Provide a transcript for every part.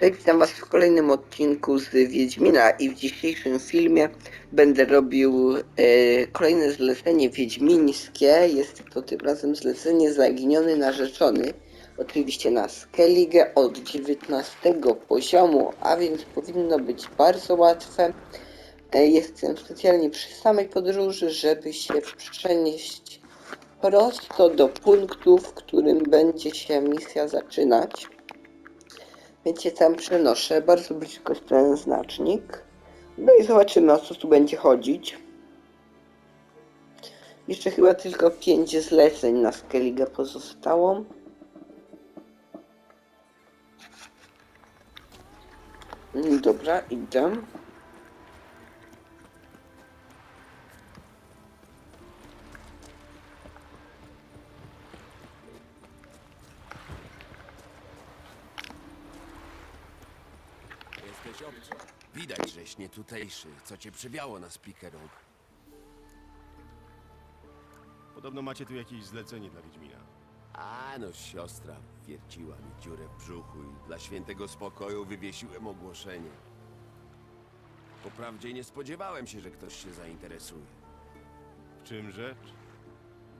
Cześć, witam was w kolejnym odcinku z Wiedźmina i w dzisiejszym filmie będę robił e, kolejne zlecenie wiedźmińskie. Jest to tym razem zlecenie Zaginiony Narzeczony. Oczywiście na Skellige od 19 poziomu, a więc powinno być bardzo łatwe. E, jestem specjalnie przy samej podróży, żeby się przenieść prosto do punktu, w którym będzie się misja zaczynać. Więc się tam przenoszę, bardzo blisko jest ten znacznik. No i zobaczymy o co tu będzie chodzić. Jeszcze chyba tylko 5 zleceń na Skellige pozostało. Mm, Dobra, idę. Jesteś obcy. Widać, żeś nie tutejszy. Co cię przywiało na Spikerog? Podobno macie tu jakieś zlecenie dla Wiedźmina. A no, siostra wierciła mi dziurę w brzuchu i dla świętego spokoju wywiesiłem ogłoszenie. Poprawdzie nie spodziewałem się, że ktoś się zainteresuje. W czym rzecz?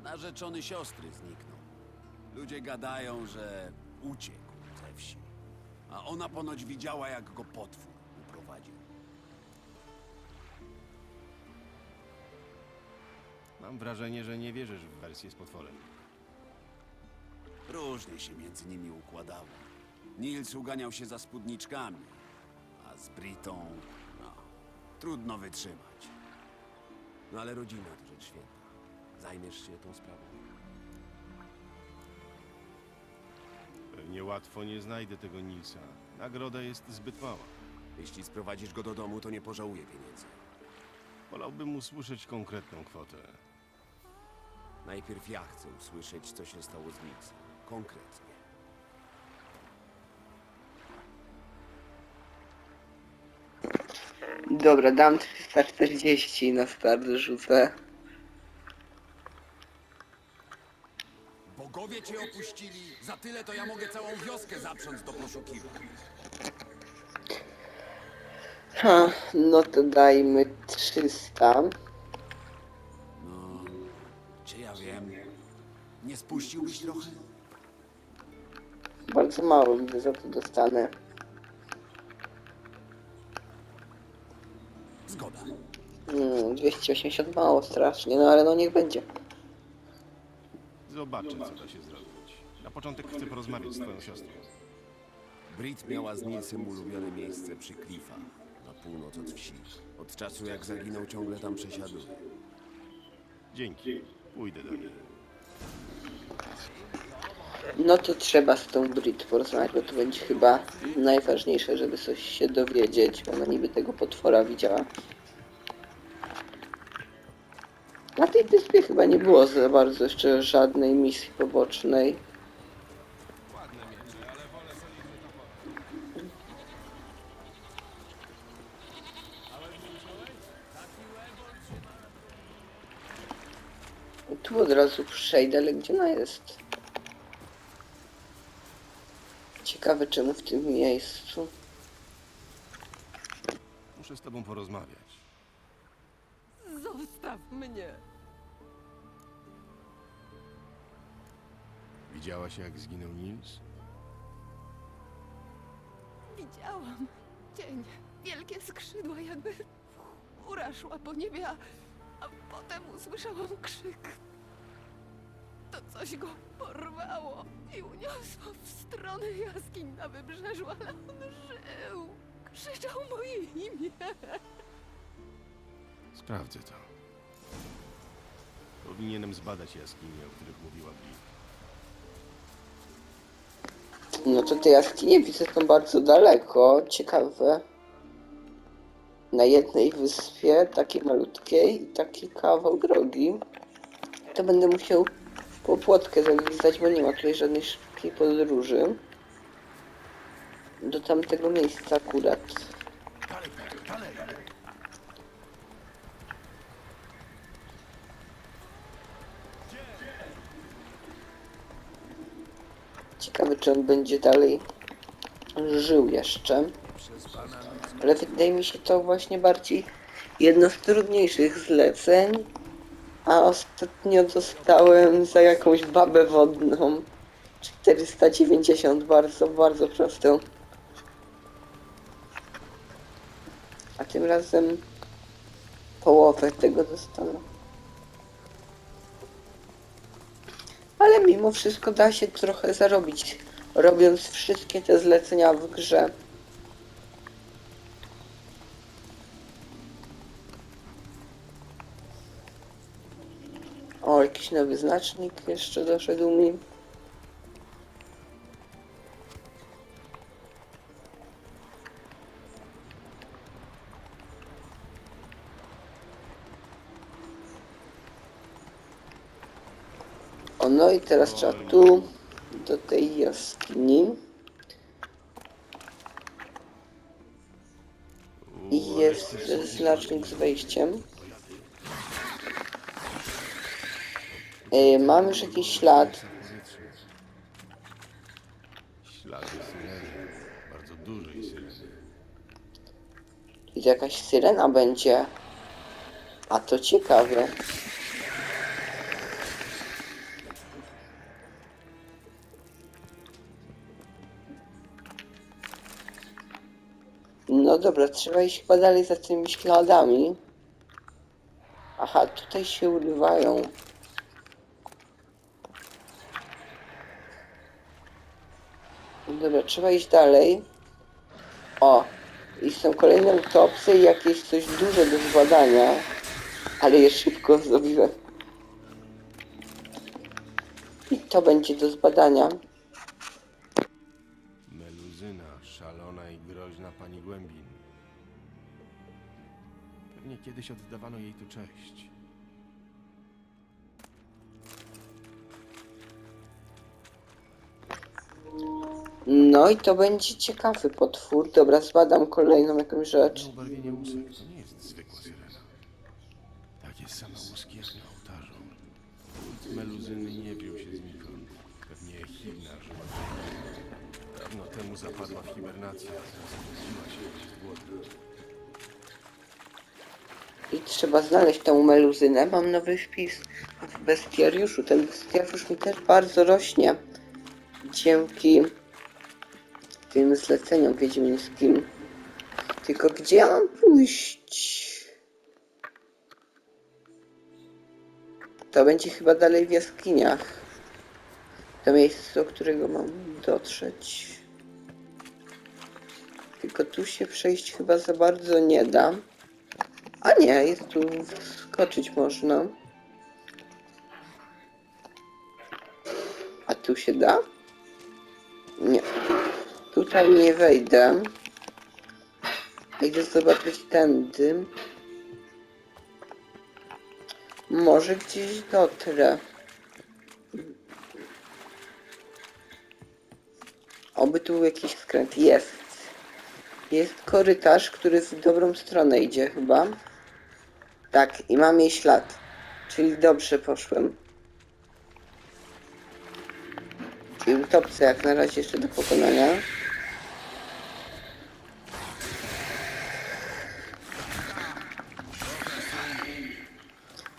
Narzeczony siostry zniknął. Ludzie gadają, że uciekł. A ona ponoć widziała, jak go potwór uprowadził. Mam wrażenie, że nie wierzysz w wersję z potworem. Różnie się między nimi układało. Nils uganiał się za spódniczkami, a z Britą, no, trudno wytrzymać. No ale rodzina to rzecz święta. Zajmiesz się tą sprawą. Pewnie łatwo nie znajdę tego Nilsa. Nagroda jest zbyt mała. Jeśli sprowadzisz go do domu, to nie pożałuję pieniędzy. Wolałbym usłyszeć konkretną kwotę. Najpierw ja chcę usłyszeć, co się stało z Nilsem. Konkretnie. Dobra, dam 340 na start rzucę. Bogowie cię opuścili. Za tyle to ja mogę całą wioskę zaprząc do poszukiwań. Ha, no to dajmy 300. No, czy ja wiem? Nie spuściłbyś trochę? Bardzo mało widzę za to dostanę. Zgoda. Hmm, 280 mało strasznie, no ale no niech będzie. Zobaczę, co da się zrobić. Na początek chcę porozmawiać z twoją siostrą. Brit miała z Nilsem ulubione miejsce przy klifach, na północ od wsi. Od czasu jak zaginął ciągle tam przesiaduje. Dzięki. Pójdę do niej. No to trzeba z tą Brit porozmawiać, bo to będzie chyba najważniejsze, żeby coś się dowiedzieć. Ona niby tego potwora widziała. Na tej wyspie chyba nie było za bardzo jeszcze żadnej misji pobocznej. Tu od razu przejdę, ale gdzie ona jest? Ciekawe czemu w tym miejscu. Muszę z tobą porozmawiać. Zostaw mnie! Widziałaś, jak zginął Nils? Widziałam cień, wielkie skrzydła, jakby chmura szła po niebie, a, a potem usłyszałam krzyk. To coś go porwało i uniosło w stronę jaskiń na wybrzeżu, ale on żył. Krzyczał moje imię. Sprawdzę to. Powinienem zbadać jaskinie, o których mówiła Brit. No to te jaskinie widzę są bardzo daleko. Ciekawe. Na jednej wyspie, takiej malutkiej, i taki kawał drogi. To będę musiał w popłotkę zagwizdać, bo nie ma tutaj żadnej szybkiej podróży. Do tamtego miejsca akurat. Ciekawe, czy on będzie dalej żył jeszcze. Ale wydaje mi się to właśnie bardziej jedno z trudniejszych zleceń. A ostatnio dostałem za jakąś babę wodną 490, bardzo, bardzo prostą. A tym razem połowę tego dostanę. Mimo wszystko da się trochę zarobić, robiąc wszystkie te zlecenia w grze. O, jakiś nowy znacznik jeszcze doszedł mi. No i teraz trzeba tu, do tej jaskini. I jest znacznik z wejściem. Yy, mam już jakiś ślad. Ślady syreny. Bardzo dużej syreny. I jakaś syrena będzie. A to ciekawe. No dobra, trzeba iść chyba dalej za tymi śladami. Aha, tutaj się urywają. Dobra, trzeba iść dalej. O, i są kolejne utopsy i jakieś coś duże do zbadania. Ale je szybko zrobiłem. I to będzie do zbadania. Groźna pani Głębin. Pewnie kiedyś oddawano jej tu cześć. No i to będzie ciekawy potwór. Dobra, zbadam kolejną jakąś rzecz. Na ubarwienie łusek to nie jest zwykła syrena. Takie same łuski jak na ołtarzu. Meluzyny nie zapadła w hibernację. I trzeba znaleźć tą meluzynę. Mam nowy wpis w bestiariuszu. Ten bestiariusz mi też bardzo rośnie. Dzięki tym zleceniom wiedźmińskim. Tylko gdzie ja mam pójść? To będzie chyba dalej w jaskiniach. To miejsce, do którego mam dotrzeć. Tylko tu się przejść chyba za bardzo nie da. A nie, jest tu skoczyć można. A tu się da? Nie. Tutaj nie wejdę. Idę zobaczyć tędy. Może gdzieś dotrę. Oby tu jakiś skręt. Jest. Jest korytarz, który w dobrą stronę idzie chyba. Tak, i mam jej ślad. Czyli dobrze poszłem. I utopce jak na razie jeszcze do pokonania.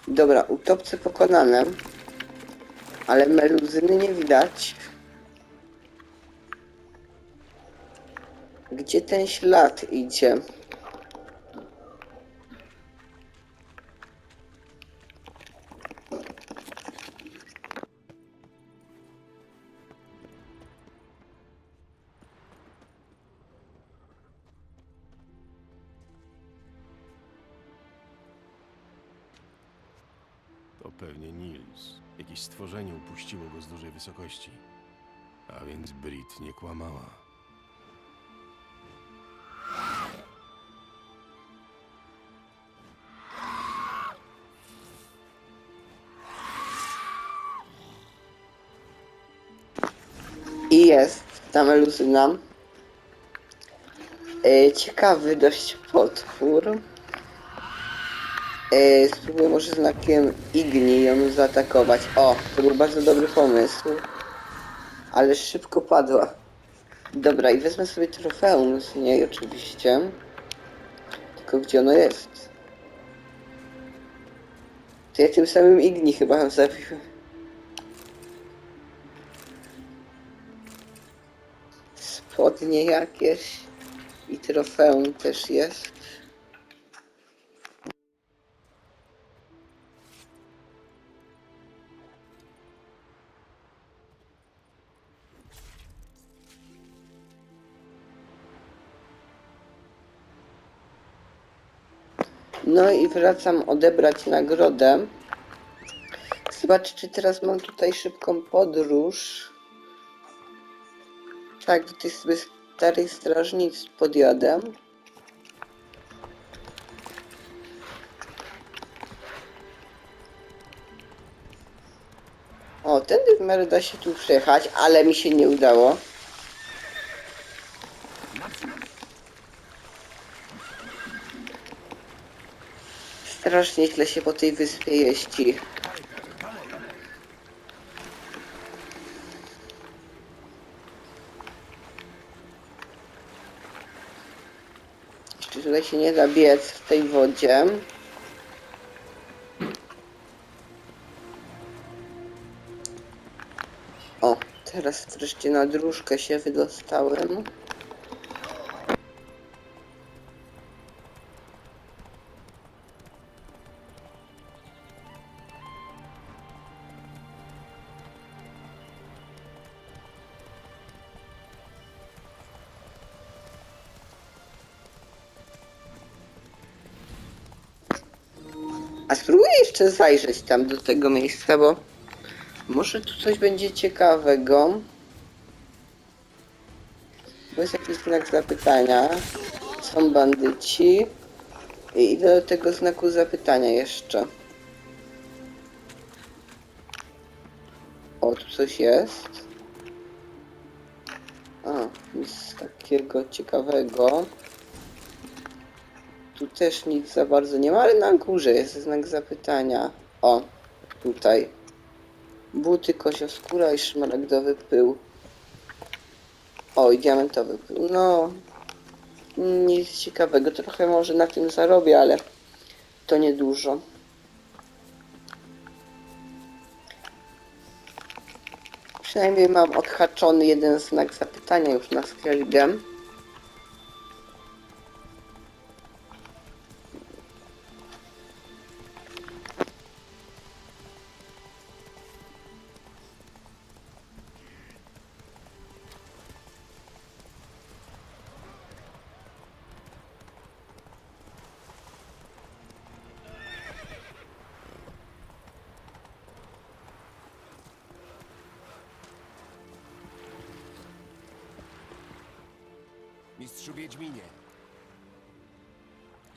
Dobra, utopce pokonane. Ale meluzyny nie widać. Gdzie ten ślad idzie? To pewnie Nils. Jakieś stworzenie upuściło go z dużej wysokości. A więc Brit nie kłamała. Jest ta meluzyna. E, ciekawy dość potwór. E, spróbuję może znakiem Igni ją zaatakować. O, to był bardzo dobry pomysł. Ale szybko padła. Dobra, i wezmę sobie trofeum z niej oczywiście. Tylko gdzie ono jest? To ja tym samym Igni chyba zabiłem. Spodnie jakieś. I trofeum też jest. No i wracam odebrać nagrodę. Zobacz, czy teraz mam tutaj szybką podróż. Tak, do tej starej strażnic podjadę. O, tędy w miarę da się tu przejechać, ale mi się nie udało. Strasznie źle się po tej wyspie jeździ. Się nie da biec w tej wodzie. O, teraz wreszcie na dróżkę się wydostałem. Jeszcze zajrzeć tam do tego miejsca, bo może tu coś będzie ciekawego. Bo jest jakiś znak zapytania. Są bandyci. I idę do tego znaku zapytania jeszcze. O, tu coś jest. A, nic takiego ciekawego. Tu też nic za bardzo nie ma, ale na górze jest znak zapytania. O, tutaj. Buty, kosioskóra i szmaragdowy pył. O, i diamentowy pył. No, nic ciekawego. Trochę może na tym zarobię, ale to niedużo. Przynajmniej mam odhaczony jeden znak zapytania już na Skellige. Mistrzu Wiedźminie,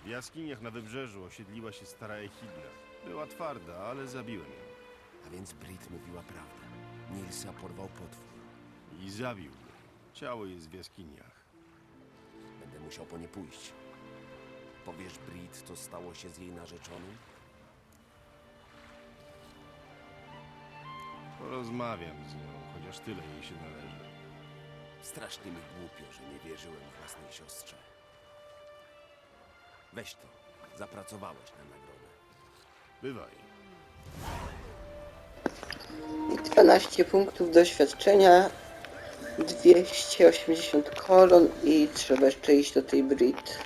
W jaskiniach na wybrzeżu osiedliła się stara Echidna. Była twarda, ale zabiłem ją. a więc Brit mówiła prawdę. Nilsa porwał potwór. I zabił mnie. Ciało jest w jaskiniach. Będę musiał po nie pójść. Powiesz Brit, co stało się z jej narzeczonym? Porozmawiam z nią, chociaż tyle jej się należy. Strasznie mi głupio, że nie wierzyłem własnej siostrze. Weź to. Zapracowałeś na nagrodę. Bywaj. I 12 punktów doświadczenia, 280 koron i trzeba jeszcze iść do tej Brit.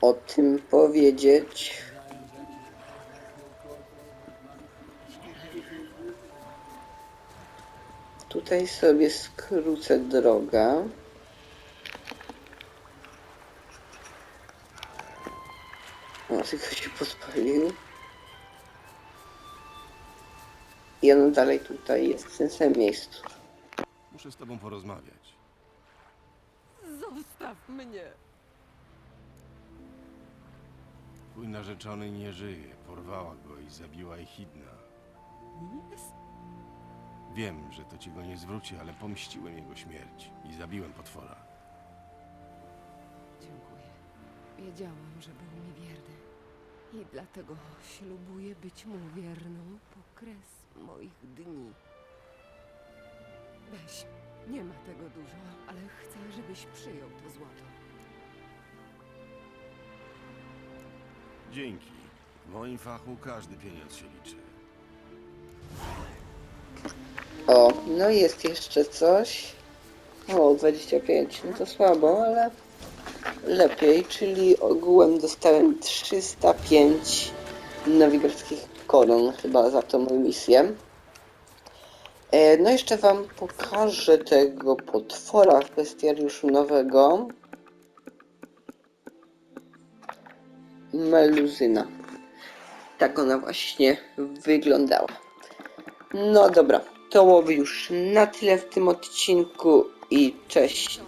O tym powiedzieć. Tutaj sobie skrócę drogę. O, tylko się pozwolił. I on dalej tutaj jest w tym samym miejscu. Muszę z tobą porozmawiać. Zostaw mnie! Twój narzeczony nie żyje. Porwała go i zabiła Echidna. Jest Wiem, że to ci go nie zwróci, ale pomściłem jego śmierć i zabiłem potwora. Dziękuję. Wiedziałam, że był mi wierny. I dlatego ślubuję być mu wierną po kres moich dni. Weź, nie ma tego dużo, ale chcę, żebyś przyjął to złoto. Dzięki. W moim fachu każdy pieniądz się liczy. O, no jest jeszcze coś. O, 25, no to słabo, ale lepiej, czyli ogółem dostałem 305 nowigradzkich koron chyba za tą misję. E, no jeszcze wam pokażę tego potwora w bestiariuszu nowego. Meluzyna. Tak ona właśnie wyglądała. No dobra, to byłoby już na tyle w tym odcinku i cześć.